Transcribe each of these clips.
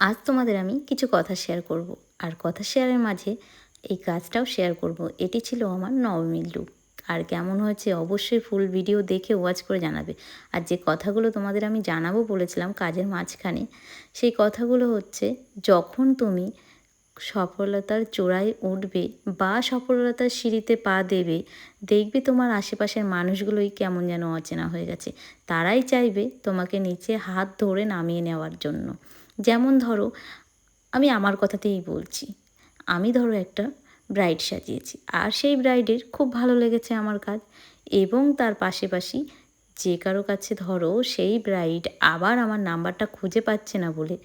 আজ তোমাদের আমি কিছু কথা শেয়ার করব। আর কথা শেয়ারের মাঝে এই কাজটাও শেয়ার করব। এটি ছিল আমার নবমীর লুক। আর কেমন হয়েছে অবশ্যই ফুল ভিডিও দেখে ওয়াচ করে জানাবে। আর যে কথাগুলো তোমাদের আমি জানাব বলেছিলাম কাজের মাঝখানে, সেই কথাগুলো হচ্ছে, যখন তুমি সফলতার চূড়ায় উঠবে বা সফলতার সিঁড়িতে পা দেবে, দেখবে তোমার আশেপাশের মানুষগুলোই কেমন যেন অচেনা হয়ে গেছে। তারাই চাইবে তোমাকে নিচে হাত ধরে নামিয়ে নেওয়ার জন্য। যেমন ধরো, আমি আমার কথাতেই বলছি। আমি ধরো একটা ব্রাইড সাজিয়েছি, আর সেই ব্রাইডের খুব ভালো লেগেছে আমার কাজ। এবং তার পাশাপাশি যে কারও কাছে ধরো সেই ব্রাইড আবার আমার নাম্বারটা খুঁজে পাচ্ছে না বলে,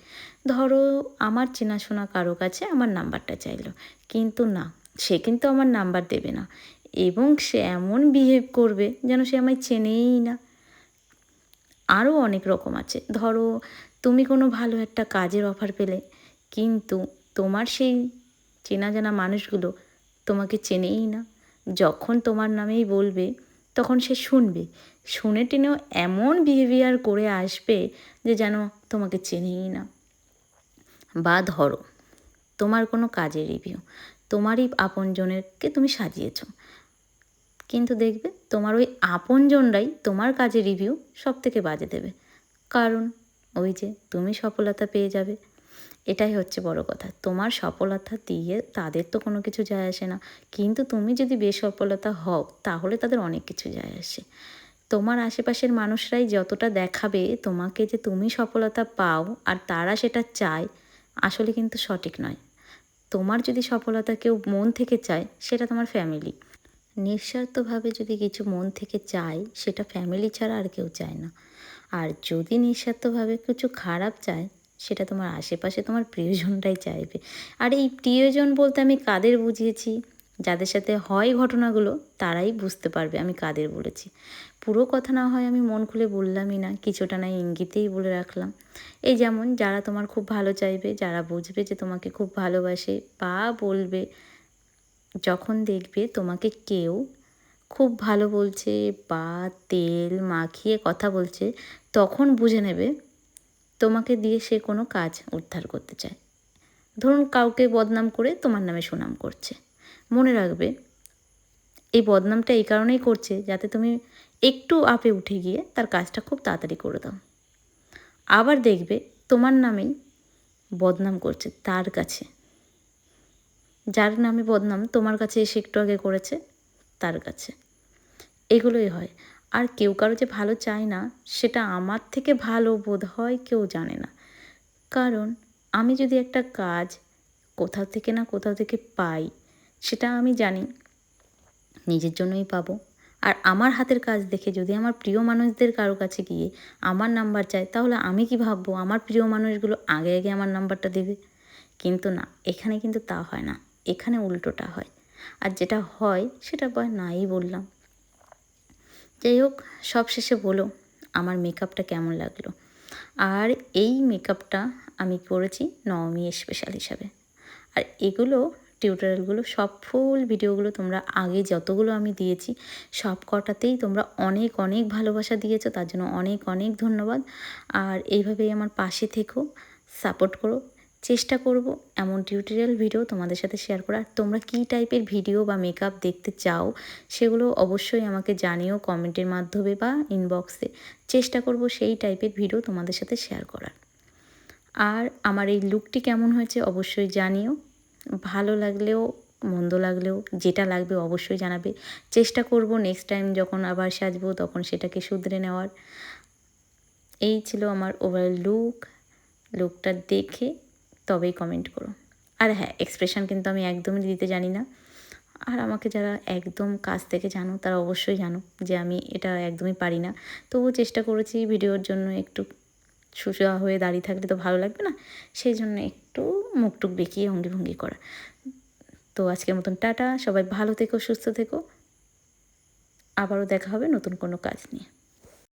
ধরো আমার চেনাশোনা কারও কাছে আমার নাম্বারটা চাইলো। কিন্তু না, সে কিন্তু আমার নাম্বার দেবে না। এবং সে এমন বিহেভ করবে যেন সে আমায় চেনেই না। আরও অনেক রকম আছে। ধরো তুমি কোনো ভালো একটা কাজের অফার পেলে, কিন্তু তোমার সেই চেনা জানা মানুষগুলো তোমাকে চেনেই না। যখন তোমার নামেই বলবে, তখন সে শুনবে। শুনে টেনেও এমন বিহেভিয়ার করে আসবে যে যেন তোমাকে চেনেই না। বা ধরো, তোমার কোনো কাজের রিভিউ তোমারই আপনজনেরকে তুমি সাজিয়েছ। কিন্তু দেখবে, তোমার ওই আপনজনরাই তোমার কাজের রিভিউ সব থেকে বাজে দেবে। কারণ ওই যে তুমি সফলতা পেয়ে যাবে। এটাই হচ্ছে বড় কথা। তোমার সফলতা দিয়ে তাদের তো কোনো কিছু যায় আসে না। কিন্তু তুমি যদি বেসফলতা হও, তাহলে তাদের অনেক কিছু যায় আসে। তোমার আশেপাশের মানুষরাই যতটা দেখাবে তোমাকে যে তুমি সফলতা পাও আর তারা সেটা চায়, আসলে কিন্তু সঠিক নয়। তোমার যদি সফলতা কেউ মন থেকে চায়, সেটা তোমার ফ্যামিলি নিঃস্বার্থভাবে যদি কিছু মন থেকে চায়, সেটা ফ্যামিলি ছাড়া আর কেউ চায় না। আর যদি নিঃস্বার্থভাবে কিছু খারাপ চায়, সেটা তোমার আশেপাশে তোমার প্রিয়জনটাই চাইবে। আর এই প্রিয়জন বলতে আমি কাদের বুঝিয়েছি? যাদের সাথে হয় ঘটনাগুলো, তারাই বুঝতে পারবে আমি কাদের বলেছি। পুরো কথা না হয় আমি মন খুলে বললামই না, কিছুটা না ইঙ্গিতেই বলে রাখলাম। এই যেমন যারা তোমার খুব ভালো চাইবে, যারা বুঝবে যে তোমাকে খুব ভালোবাসে বা বলবে, যখন দেখবে তোমাকে কেউ খুব ভালো বলছে বা তেল মাখিয়ে কথা বলছে, তখন বুঝে নেবে তোমাকে দিয়ে সে কোনো কাজ উদ্ধার করতে চায়। ধরুন কাউকে বদনাম করে তোমার নামে সুনাম করছে। মনে রাখবে, এই বদনামটা এই কারণেই করছে যাতে তুমি একটু আপে উঠে গিয়ে তার কাজটা খুব তাড়াতাড়ি করে দাও। আবার দেখবে তোমার নামেই বদনাম করছে তার কাছে। যার নামে বদনাম তোমার কাছে এসে একটু আগে করেছে তার কাছে। এগুলোই হয়। আর কেউ কারও যে ভালো চায় না, সেটা আমার থেকে ভালো বোধ হয় কেউ জানে না। কারণ আমি যদি একটা কাজ কোথাও থেকে না কোথাও থেকে পাই, সেটা আমি জানি, নিজের জন্যই পাবো। আর আমার হাতের কাজ দেখে যদি আমার প্রিয় মানুষদের কারও কাছে গিয়ে আমার নাম্বার চায়, তাহলে আমি কি ভাববো, আমার প্রিয় মানুষগুলো আগে আগে আমার নাম্বারটা দেবে? কিন্তু না, এখানে কিন্তু তা হয় না। এখানে উল্টোটা হয়। আর যেটা হয় সেটা বা নাই বললাম। যাই হোক সব শেষে বলো, আমার মেকআপটা কেমন লাগল? আর এই মেকআপটা আমি করেছি নবমী স্পেশাল হিসাবে। আর এগুলো টিউটোরিয়ালগুলো সব ফুল ভিডিওগুলো তোমরা আগে যতগুলো আমি দিয়েছি, সব কটাতেই তোমরা অনেক অনেক ভালোবাসা দিয়েছ, তার জন্য অনেক অনেক ধন্যবাদ। আর এইভাবেই আমার পাশে থেকো সাপোর্ট করো চেষ্টা করব এমন টিউটোরিয়াল ভিডিও তোমাদের সাথে শেয়ার করার। তোমরা কী টাইপের ভিডিও বা মেকআপ দেখতে চাও, সেগুলো অবশ্যই আমাকে জানিও কমেন্টের মাধ্যমে বা ইনবক্সে চেষ্টা করব সেই টাইপের ভিডিও তোমাদের সাথে শেয়ার করার। আর আমার এই লুকটি কেমন হয়েছে অবশ্যই জানিও। ভালো লাগলেও, মন্দ লাগলেও, যেটা লাগবে অবশ্যই জানাবে। চেষ্টা করব নেক্সট টাইম যখন আবার সাজবো তখন সেটাকে শুধরে নেওয়ার। এই ছিল আমার ওভারঅল লুক লুকটা দেখে তবেই কমেন্ট করো। আর হ্যাঁ এক্সপ্রেশন কিন্তু আমি একদমই দিতে জানি না। আর আমাকে যারা একদম কাছ থেকে জানো, তারা অবশ্যই জানো যে আমি এটা একদমই পারি না। তবুও চেষ্টা করেছি ভিডিওর জন্য একটু সুসা হয়ে দাঁড়িয়ে থাকলে তো ভালো লাগবে না? সেই জন্য একটু মুখটুক বেঁকিয়ে অঙ্গি ভঙ্গি করা। তো আজকের মতন টাটা, সবাই ভালো থেকো, সুস্থ থেকো। আবারও দেখা হবে নতুন কোনো কাজ নিয়ে।